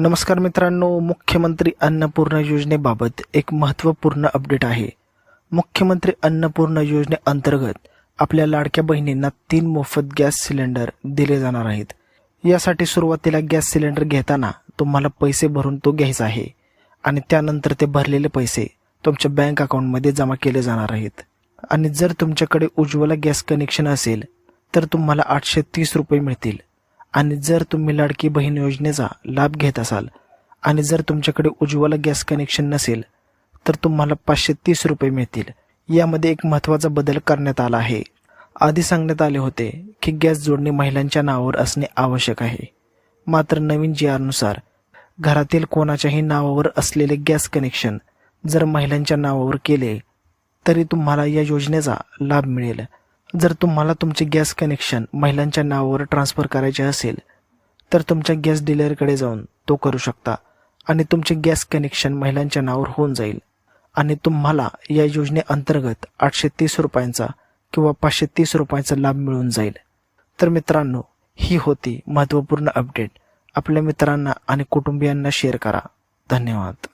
नमस्कार मित्रांनो मुख्यमंत्री अन्नपूर्णा योजनेबाबत एक महत्त्वपूर्ण अपडेट आहे. मुख्यमंत्री अन्नपूर्णा योजनेअंतर्गत आपल्या लाडक्या बहिणींना तीन मोफत गॅस सिलेंडर दिले जाणार आहेत. यासाठी सुरुवातीला गॅस सिलेंडर घेताना तुम्हाला पैसे भरून तो घ्यायचा आहे आणि त्यानंतर ते भरलेले पैसे तुमच्या बँक अकाउंटमध्ये जमा केले जाणार आहेत. आणि जर तुमच्याकडे उज्ज्वला गॅस कनेक्शन असेल तर तुम्हाला आठशे तीस रुपये मिळतील. आणि जर तुम्ही लाडकी बहीण योजनेचा लाभ घेत असाल आणि जर तुमच्याकडे उज्ज्वला गॅस कनेक्शन नसेल तर तुम्हाला पाचशे तीस रुपये मिळतील. यामध्ये एक महत्त्वाचा बदल करण्यात आला आहे. आधी सांगण्यात आले होते की गॅस जोडणी महिलांच्या नावावर असणे आवश्यक आहे. मात्र नवीन जी आरनुसार घरातील कोणाच्याही नावावर असलेले गॅस कनेक्शन जर महिलांच्या नावावर केले तरी तुम्हाला या योजनेचा लाभ मिळेल. जर तुम्हाला तुमचे गॅस कनेक्शन महिलांच्या नावावर ट्रान्सफर करायचे असेल तर तुमच्या गॅस डीलरकडे जाऊन तो करू शकता आणि तुमचे गॅस कनेक्शन महिलांच्या नावावर होऊन जाईल. आणि तुम्हाला या योजनेअंतर्गत आठशे तीस रुपयांचा किंवा पाचशे तीस रुपयांचा लाभ मिळून जाईल. तर मित्रांनो ही होती महत्त्वपूर्ण अपडेट. आपल्या मित्रांना आणि कुटुंबियांना शेअर करा. धन्यवाद.